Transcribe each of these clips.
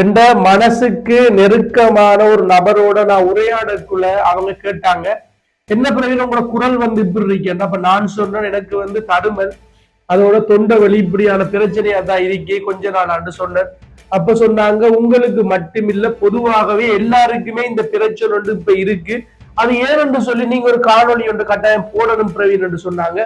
என்ற மனசுக்கு நெருக்கமான ஒரு நபரோட நான் உரையாடக்குள்ள அவங்க கேட்டாங்க. என்ன பிரவீன் உங்களோட குரல் வந்து இப்படி இருக்கேன் அப்ப நான் சொன்னேன் எனக்கு வந்து தடுமல் அதோட தொண்டை வலி இப்படியான பிரச்சனையா தான் இருக்கே கொஞ்ச நாள் ஆண்டு சொன்னேன். அப்ப சொன்னாங்க உங்களுக்கு மட்டுமில்ல பொதுவாகவே எல்லாருக்குமே இந்த பிரச்சனை வந்து இப்ப இருக்கு. அது ஏன் என்று சொல்லி நீங்க ஒரு காணொலி ஒன்று கட்டாயம் போடணும் பிரவீன் என்று சொன்னாங்க.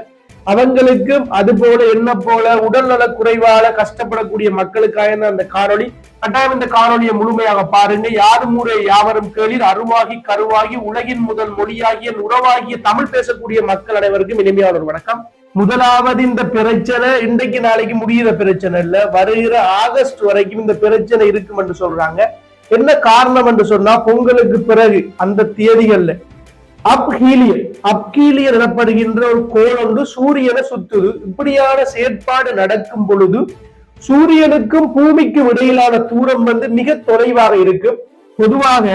அவங்களுக்கும் அது போல என்ன போல உடல்நல குறைவால கஷ்டப்படக்கூடிய மக்களுக்காக அந்த காணொளி. கட்டாயம் இந்த காணொலியை முழுமையாக பாருங்க. யாரும் ஊரே யாவரும் கேளிர். அருவாகி கருவாகி உலகின் முதல் மொழியாகிய உறவாகிய தமிழ் பேசக்கூடிய மக்கள் அனைவருக்கும் இனிமையான ஒரு வணக்கம். முதலாவது இந்த பிரச்சனை இன்றைக்கு நாளைக்கு முடிகிற பிரச்சனை இல்ல. வருகிற ஆகஸ்ட் வரைக்கும் இந்த பிரச்சனை இருக்கும் என்று சொல்றாங்க. என்ன காரணம் என்று சொன்னா பொங்கலுக்கு பிறகு அந்த தேதிகள்ல அப்ஹீலியர் அப்கீலியர் எனப்படுகின்ற ஒரு கோள் ஒன்று சூரியனை சுத்துது. இப்படியான செயற்பாடு நடக்கும் பொழுது சூரியனுக்கும் பூமிக்கும் இடையிலான தூரம் வந்து மிக தொலைவாக இருக்கும் பொதுவாக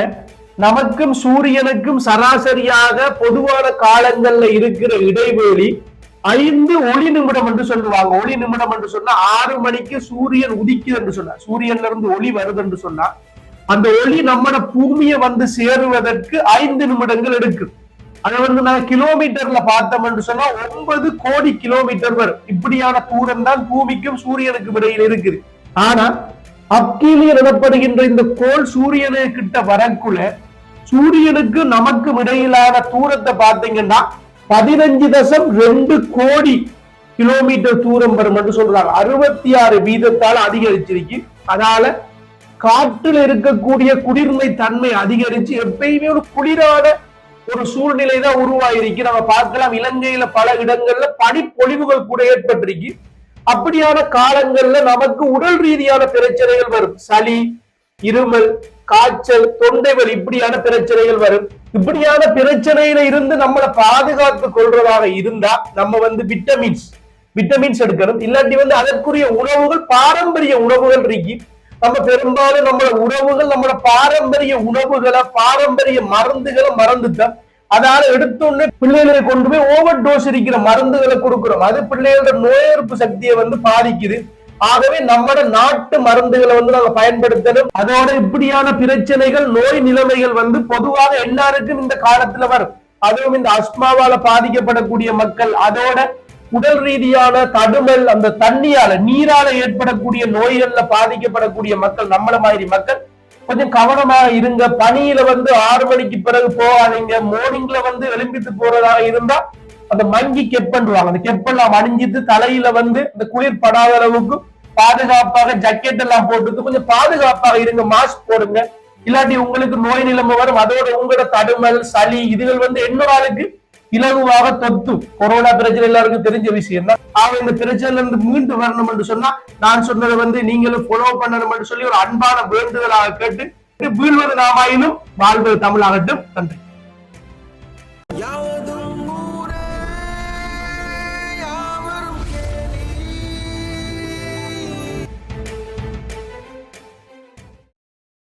நமக்கும் சூரியனுக்கும் சராசரியாக பொதுவான காலங்கள்ல இருக்கிற இடைவெளி ஐந்து ஒளி நிமிடம் என்று சொல்லுவாங்க. ஒளி நிமிடம் என்று சொன்னா ஆறு மணிக்கு சூரியன் உதிக்குது என்று சொன்னா. சூரியன்ல இருந்து ஒளி வருது என்று சொன்னா அந்த ஒளி நம்மட பூமியை வந்து சேருவதற்கு ஐந்து நிமிடங்கள் எடுக்கும். அதை வந்து நான் கிலோமீட்டர்ல பார்த்தோம் என்று சொன்னா ஒன்பது கோடி கிலோமீட்டர் வரும். இப்படியான தூரம் தான் பூமிக்கும் சூரியனுக்கும் இடையில் இருக்குது. ஆனா அப்கீலியர் எனப்படுகின்ற இந்த கோள் சூரியனு கிட்ட வரக்குள்ள சூரியனுக்கு நமக்கும் இடையிலான தூரத்தை பார்த்தீங்கன்னா பதினஞ்சு தசம் ரெண்டு கோடி கிலோமீட்டர் தூரம் வரும் என்று சொல்றாங்க. அறுபத்தி ஆறு வீதத்தால் அதிகரிச்சிருக்கு. அதனால காற்றில் இருக்கக்கூடிய குளிர்மை தன்மை அதிகரிச்சு எப்பயுமே ஒரு குளிரான ஒரு சூழ்நிலை தான் உருவாயிருக்கு. நம்ம பார்க்கலாம் இலங்கையில பல இடங்கள்ல பனிப்பொழிவுகள் கூட ஏற்பட்டிருக்கு. அப்படியான காலங்கள்ல நமக்கு உடல் ரீதியான பிரச்சனைகள் வரும். சளி இருமல் காய்ச்சல் தொண்டை இப்படியான பிரச்சனைகள் வரும். இப்படியான பிரச்சனையில இருந்து நம்மளை பாதுகாத்து கொள்றதாக இருந்தா நம்ம வந்து விட்டமின்ஸ் விட்டமின்ஸ் எடுக்கணும். இல்லாட்டி வந்து அதற்குரிய உணவுகள் பாரம்பரிய உணவுகள் இருக்கு. நம்ம பெரும்பாலும் நம்மளோட உணவுகள் நம்மளோட பாரம்பரிய உணவுகளை பாரம்பரிய மருந்துகளை மறந்துட்டா அதனால எடுத்தோடனே பிள்ளைகளை கொண்டு போய் ஓவர் டோஸ் இருக்கிற மருந்துகளை கொடுக்கிறோம். அது பிள்ளைகளோட நோய் எதிர்ப்பு சக்தியை வந்து பாதிக்குது. ஆகவே நம்மட நாட்டு மருந்துகளை வந்து நாங்க பயன்படுத்தணும். அதோட இப்படியான பிரச்சனைகள் நோய் நிலைமைகள் வந்து பொதுவாக எல்லாருக்கும் இந்த காலத்துல வரும். அதுவும் இந்த அஸ்மாவால பாதிக்கப்படக்கூடிய மக்கள் அதோட உடல் ரீதியான தடுமல் அந்த தண்ணியால நீரால ஏற்படக்கூடிய நோய்கள்ல பாதிக்கப்படக்கூடிய மக்கள் நம்மள மாதிரி மக்கள் கொஞ்சம் கவனமா இருங்க. பனியில வந்து ஆறு மணிக்கு பிறகு போகாதீங்க. மார்னிங்ல வந்து எழும்பிட்டு போறதாக இருந்தா அந்த மங்கி கெப்பன்றுவாங்க. அந்த கெப்பெல்லாம் அணிஞ்சிட்டு தலையில வந்து இந்த குளிர் படாத அளவுக்கு பாதுகாப்பாக ஜக்கெட் எல்லாம் போட்டுட்டு கொஞ்சம் பாதுகாப்பாக இருங்க. மாஸ்க் போடுங்க. இல்லாட்டி உங்களுக்கு நோய் நிலைமை வரும். அதோட உங்களோட தடுமல் சளி இதுகள் வந்து என்ன ஆளுக்கு இலகுவாக தொத்தும் கொரோனா பிரச்சனை எல்லாருக்கும் தெரிஞ்ச விஷயம் தான் இந்த பிரச்சனைல இருந்து மீண்டு வரணும் என்று சொன்னா நான் சொன்னதை வந்து நீங்களும் ஃபாலோ பண்ணணும் என்று சொல்லி ஒரு அன்பான வேண்டுதலாக கேட்டு வீழ்வது நாமாயினும் வாழ்வது தமிழாகட்டும். நன்றி.